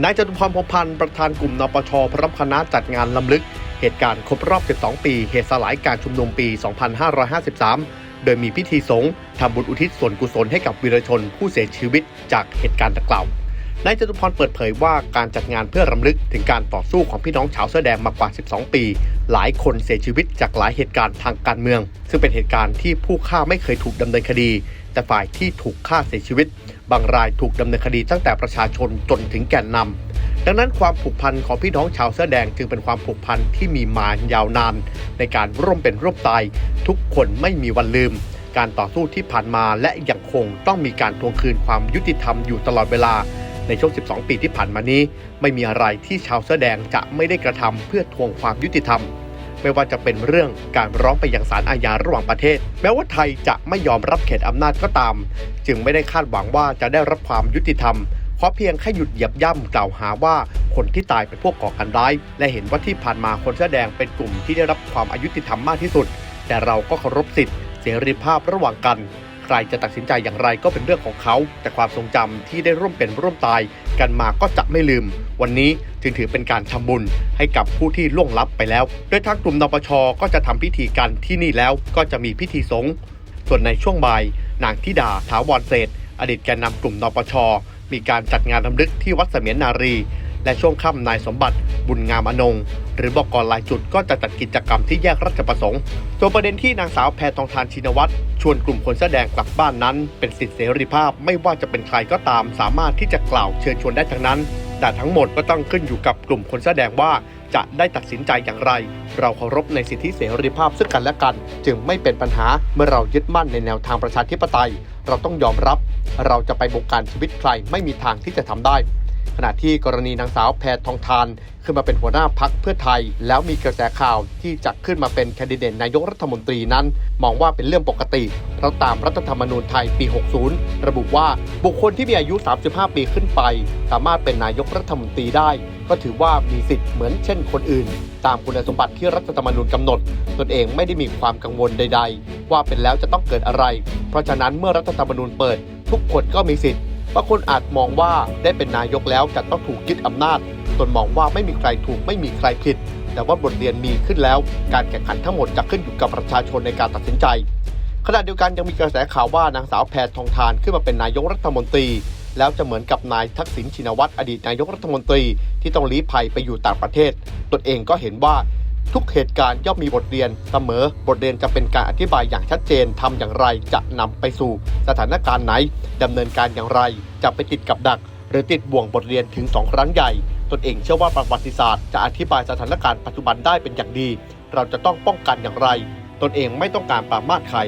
นายจตุพรพงพันธ์ประธานกลุ่มนปชพร้อมคณะจัดงานลำลึก เหตุการณ์ครบรอบ 12 ปี เหตุสลายการชุมนุมปี 2553 โดยมีพิธีสงฆ์ทำบุญอุทิศส่วนกุศลให้กับวีรชนผู้เสียชีวิตจากเหตุการณ์ดังกล่าว นายจตุพรเปิดเผยว่าการจัดงานเพื่อรำลึกถึงการต่อสู้ของพี่น้องชาวเสื้อแดงมากว่า 12 ปี หลายคนเสียชีวิตจากหลายเหตุการณ์ทางการเมือง ซึ่งเป็นเหตุการณ์ที่ผู้ฆ่าไม่เคยถูกดำเนินคดี แต่ฝ่ายที่ถูกฆ่าเสียชีวิต บางรายถูกดำเนินคดีตั้งแต่ประชาชนจนถึงแกนนำดังนั้นความผูกพันของพี่น้องชาวเสื้อแดงจึงเป็นความผูกพันที่มีมายาวนาน ในการร่วมเป็นร่วมตายทุกคนไม่มีวันลืมการต่อสู้ที่ผ่านมาและยังคงต้องมีการทวงคืนความยุติธรรมอยู่ตลอดเวลา ในช่วง 12 ปีที่ผ่านมานี้ ไม่มีอะไรที่ชาวเสื้อแดงจะไม่ได้กระทำเพื่อทวงความยุติธรรม ไม่ว่าจะเป็นเรื่องการร้องไปยังศาลอาญาระหว่างประเทศ แม้ว่าไทยจะไม่ยอมรับเขตอำนาจก็ตาม จึงไม่ได้คาดหวังว่าจะได้รับความยุติธรรมเพราะเพียงแค่หยุดเหยียบย่ำกล่าวหาว่าคนที่ตายเป็นพวกก่อการร้าย และเห็นว่าที่ผ่านมาคนเสื้อแดงเป็นกลุ่มที่ได้รับความอายุติธรรมมากที่สุด แต่เราก็เคารพสิทธิ์เสรีภาพระหว่างกัน ใครจะตัดสินใจอย่างไรก็เป็นเรื่องของเขา แต่ความทรงจำที่ได้ร่วมเป็นร่วมตายกันมาก็จะไม่ลืม วันนี้จึงถือเป็นการทำบุญให้กับผู้ที่ล่วงลับไปแล้ว โดยทางกลุ่มนปชก็จะทำพิธีกันที่นี่แล้วก็จะมีพิธีสงฆ์ส่วนในช่วงบ่ายนางธิดาถาวรเศรษฐอดีตแกนนำกลุ่มนปชมีการจัดงานรำลึกที่วัดเสมียนนารี และช่วงค่ำนายสมบัติบุญงามอนง หรือบอกกรลายจุดก็จะจัดกิจกรรมที่แยกราชประสงค์ส่วนประเด็นที่นางสาวแพทองทานชินวัตรชวนกลุ่มคนแสดงกลับบ้านนั้น เป็นสิทธิเสรีภาพไม่ว่าจะเป็นใครก็ตาม สามารถที่จะกล่าวเชิญชวนได้ทั้งนั้น แต่ทั้งหมดก็ต้องขึ้นอยู่กับกลุ่มคนแสดงว่าจะได้ตัดสินใจอย่างไร เราเคารพในสิทธิเสรีภาพซึ่งกันและกัน จึงไม่เป็นปัญหาเมื่อเรายึดมั่นในแนวทางประชาธิปไตย เราต้องยอมรับ เราจะไปบงการชีวิตใครไม่มีทางที่จะทำได้ ขณะที่กรณีนางสาวแพทองทาน ขึ้นมาเป็นหัวหน้าพักเพื่อไทย แล้วมีกระแสข่าวที่จะขึ้นมาเป็นแคนดิเดตนายกรัฐมนตรีนั้น มองว่าเป็นเรื่องปกติ เพราะตามรัฐธรรมนูญไทยปี 60 ระบุว่าบุคคลที่มีอายุ 35 ปีขึ้นไป สามารถเป็นนายกรัฐมนตรีได้ ก็ถือว่ามีสิทธิ์เหมือนเช่นคนอื่น ตามคุณสมบัติที่รัฐธรรมนูญกำหนดตนเองไม่ได้มีความกังวลใด ๆ ว่าเป็นแล้วจะต้องเกิดอะไร เพราะฉะนั้นเมื่อรัฐธรรมนูญเปิด ทุกคนก็มีสิทธิ์ บางคนอาจมองว่าได้เป็นนายกแล้วจะต้องถูกยึดอำนาจตนมองว่าไม่มีใครถูกไม่มีใครผิด แต่ว่าบทเรียนมีขึ้นแล้ว การแข่งขันทั้งหมดจะขึ้นอยู่กับประชาชนในการตัดสินใจ ขณะเดียวกันยังมีกระแสข่าวว่านางสาวแพทองทานขึ้นมาเป็นนายกรัฐมนตรี แล้วจะเหมือนกับนายทักษิณชินวัตรอดีตนายกรัฐมนตรีที่ต้องลี้ภัยไปอยู่ต่างประเทศ ตนเองก็เห็นว่า ทุกเหตุการณ์ย่อมมีบทเรียนเสมอ บทเรียนจะเป็นการอธิบายอย่างชัดเจนทำอย่างไรจะนำไปสู่สถานการณ์ไหนดำเนินการอย่างไร จะไปติดกับดัก หรือติดบ่วงบทเรียนถึง 2 ครั้งใหญ่ ตนเองเชื่อว่าประวัติศาสตร์จะอธิบายสถานการณ์ปัจจุบันได้เป็นอย่างดี เราจะต้องป้องกันอย่างไร ตนเองไม่ต้องการปรามาสใคร